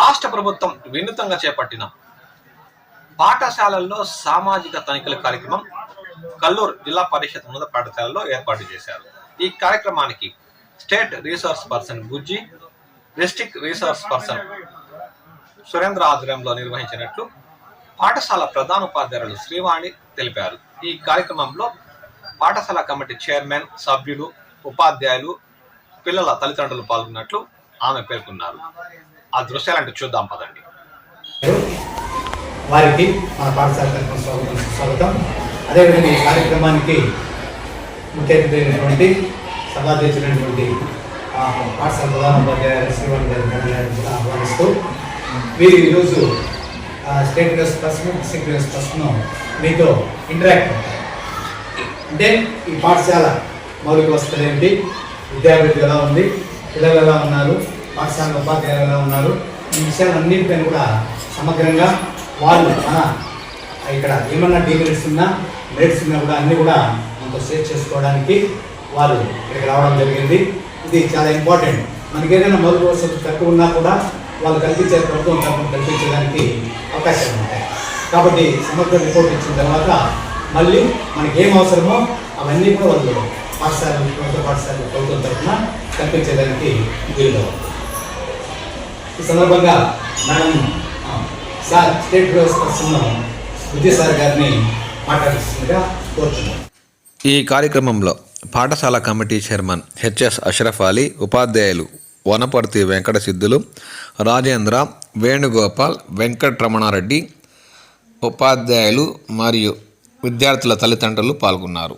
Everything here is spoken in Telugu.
రాష్ట్ర ప్రభుత్వం వినూతంగా చేపట్టిన పాఠశాలల్లో సామాజిక తనిఖీల కార్యక్రమం కల్లూరు జిల్లా పరిషత్ ఉన్నత పాఠశాలలో ఏర్పాటు చేశారు. ఈ కార్యక్రమానికి state resource person Bujji district resource person Surendra ఆధ్వర్యంలో నిర్వహించినట్లు పాఠశాల ప్రధాన ఉపాధ్యాయులు శ్రీవాణి తెలిపారు. ఈ కార్యక్రమంలో పాఠశాల కమిటీ చైర్మన్ సభ్యులు ఉపాధ్యాయులు పిల్లల తల్లిదండ్రులు పాల్గొన్నట్లు ఆమె పేర్కొన్నారు. ఆ దృశ్యాలంటే చూద్దాం పదండి. వారికి మన పాఠశాల తరఫున స్వాగతం స్వాగతం. అదేవిధంగా ఈ కార్యక్రమానికి ముఖ్య అతిథి సభాధ్యక్షులైనటువంటి పాఠశాల ప్రధాన ఉపాధ్యాయులు శ్రీవాణి గారి గారిని కూడా ఆహ్వానిస్తూ వీరు ఈరోజు state news person district news person మీతో ఇంటరాక్ట్ అంటే ఈ పాఠశాల మౌలిక వసతులు ఏంటి? విద్యాభివృద్ధి ఎలా ఉంది? పిల్లలు ఎలా ఉన్నారు? పాఠశాల ఉపాధ్యాయులు ఉన్నారు. ఈ విషయాలన్నింటిపైన కూడా సమగ్రంగా వాళ్ళు మన ఇక్కడ ఏమన్నా డీమెరిట్స్ ఉన్నా మెరిట్స్ ఉన్నా కూడా అన్నీ కూడా మనతో షేర్ చేసుకోవడానికి వాళ్ళు ఇక్కడికి రావడం జరిగింది. ఇది చాలా ఇంపార్టెంట్ మనకి ఏదైనా మొదటి వసతులు తక్కువ ఉన్నా కూడా వాళ్ళు కల్పించే ప్రభుత్వం తరఫున కల్పించడానికి అవకాశాలు ఉంటాయి. కాబట్టి సమగ్ర రిపోర్ట్ ఇచ్చిన తర్వాత మళ్ళీ మనకి ఏం అవసరమో అవన్నీ కూడా వాళ్ళు పాఠశాల ప్రభుత్వ పాఠశాల ప్రభుత్వం తరఫున కల్పించడానికి వీలుగా ఈ సందర్భంగా మనం సార్ స్టేట్ బుద్ధి సార్ గారిని మాట్లాడుతుందిగా కోరుతున్నాం ఈ కార్యక్రమంలో పాఠశాల committee chairman HS Ashraf Ali ఉపాధ్యాయులు వనపర్తి వెంకట సిద్ధులు రాజేంద్ర వేణుగోపాల్ వెంకటరమణారెడ్డి ఉపాధ్యాయులు మరియు విద్యార్థుల తల్లిదండ్రులు పాల్గొన్నారు.